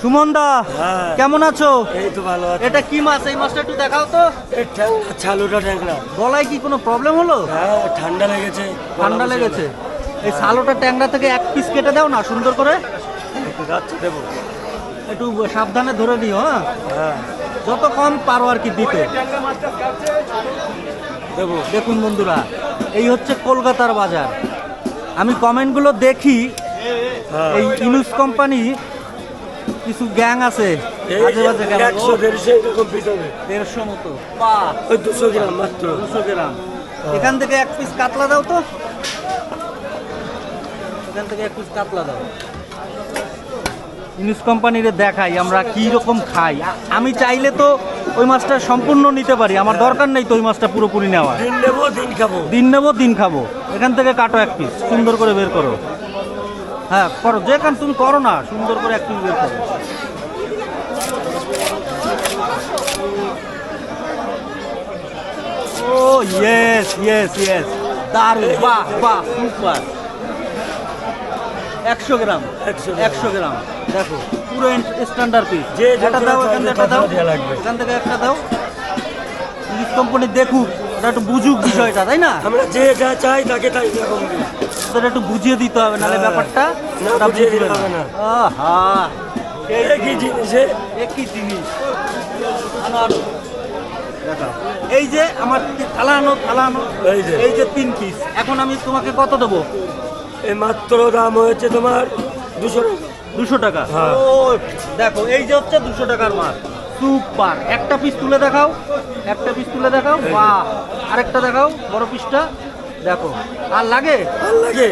সুমন দা হ্যাঁ। কেমন আছো? এই তো ভালো আছে। এটা কি মাছ? এই মাছটা একটু দেখাও তো। ছালুটা ট্যাংরা। গলায় কি কোনো প্রবলেম হলো? হ্যাঁ ঠান্ডা লেগেছে ঠান্ডা লেগেছে। এই সালোটা ট্যাংরা থেকে এক পিস কেটে দাও না সুন্দর করে। দেবো। একটু সাবধানে ধরে নিও হ্যাঁ। হ্যাঁ। যত কম পারো আর কি দিতে। দেবো। দেখুন বন্ধুরা এই হচ্ছে কলকাতার বাজার। আমি কমেন্টগুলো দেখি হ্যাঁ। এই ইনুস কোম্পানি কিছু গ্যাং আছে এই আজে বাজে গ্যাং। একশো দেড়শো এরকম পিস দেড়শো মতো। বা ওই দুশো গ্রাম মাত্র। দুশো গ্রাম। এখান থেকে এক পিস কাতলা দাও তো। এখান থেকে এক পিস কাতলা দাও। ইনুস কোম্পানির দেখাই আমরা কি রকম খাই। আমি চাইলে তো ওই মাছটা সম্পূর্ণ নিতে পারি। আমার দরকার নেই তো ওই মাছটা পুরোপুরি নেওয়া দিন নেব দিন খাব। দিন নেব দিন খাব। এখান থেকে কাটো এক পিস। সুন্দর করে বের করো। হ্যাঁ করো যেখান তুমি করো না সুন্দর করে এক পিস বের করো ও ইয়েস ইয়েস ইয়েস দারুণ বাহ বাহ সুপার একশো গ্রাম 100 একশো গ্রাম। দেখো। পুরো স্ট্যান্ডার্ড পিস যে এটা দাও এখান থেকে একটা দাও। এখান থেকে একটা দাও। ইংলিশ কোম্পানি দেখুক ওটা একটু বুঝুক বিষয়টা তাই না? আমরা যে যা চাই তাকে তাই ওদের একটু বুঝিয়ে দিতে হবে নাহলে। ব্যাপারটা দিলে না হবে না। আহা একই জিনিসে একই জিনিস। এই যে আমার তি- থালা আনো থালা আনো এই যে। এই যে তিন পিস এখন আমি তোমাকে কত দেবো এই মাত্র দাম হয়েছে তোমার দুশো দুশো টাকা হ্যাঁ। ও দেখো এই যে হচ্ছে দুশো টাকার মাছ সুপার একটা পিস তুলে দেখাও একটা পিস তুলে দেখাও বাহ আরেকটা দেখাও বড় পিসটা দেখো আর লাগে? আর লাগে।